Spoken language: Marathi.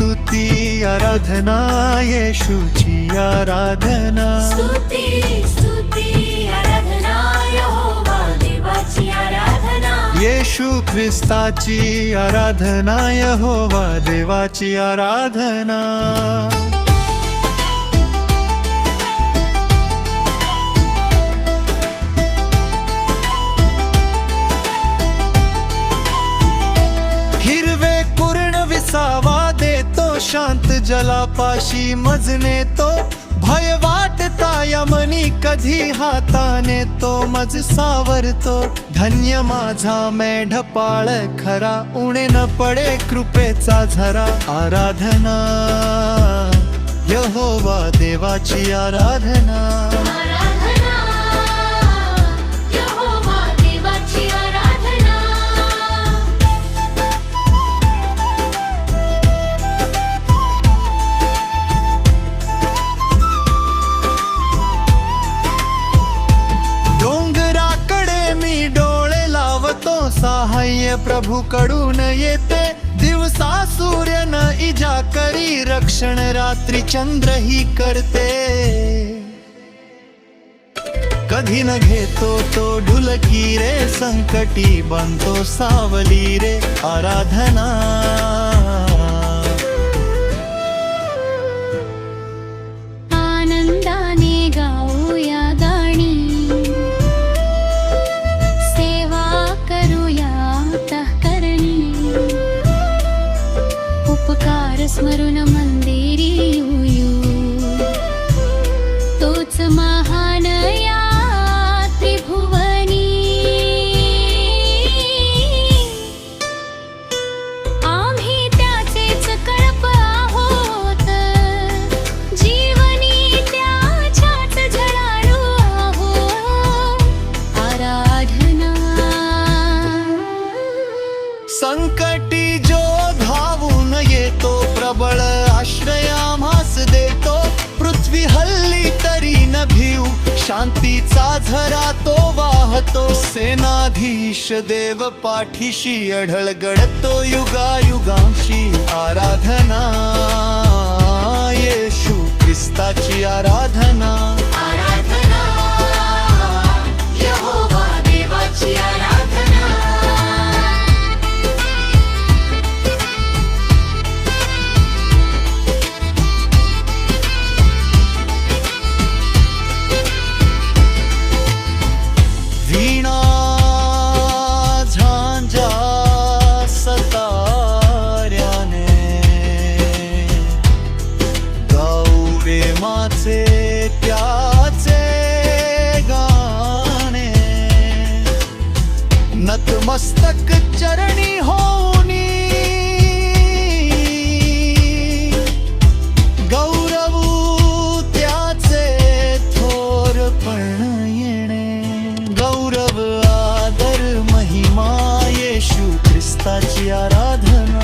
आराधना येशूची आराधना. स्तुती स्तुती आराधना यहोवा देवाची आराधना. येशू ख्रिस्ताची आराधना यहोवा देवाची आराधना. शांत जलापाशी मजने तो भय वाटता या मनी कधी हाताने तो मज सावरतो धन्य माझा मेढपाळ खरा उणे न पडे कृपेचा झरा आराधना यहोवा देवाची आराधना आराधना. सहाय्य प्रभू कडून येते. दिवसा सूर्य न इजा करी रक्षण रात्री चंद्र ही करते. कधी न घेतो तो ढुलकी रे संकटी बनतो सावली रे आराधना. സ്മരുണമ शांतीचा झरा तो वाहतो. सेनाधीश देव पाठीशी अढळ गडतो युगायुगांशी आराधना. मस्तक चरणी होनी गौरवू त्याचे थोरपण येणे. गौरव आदर महिमा येशू ख्रिस्ताची आराधना.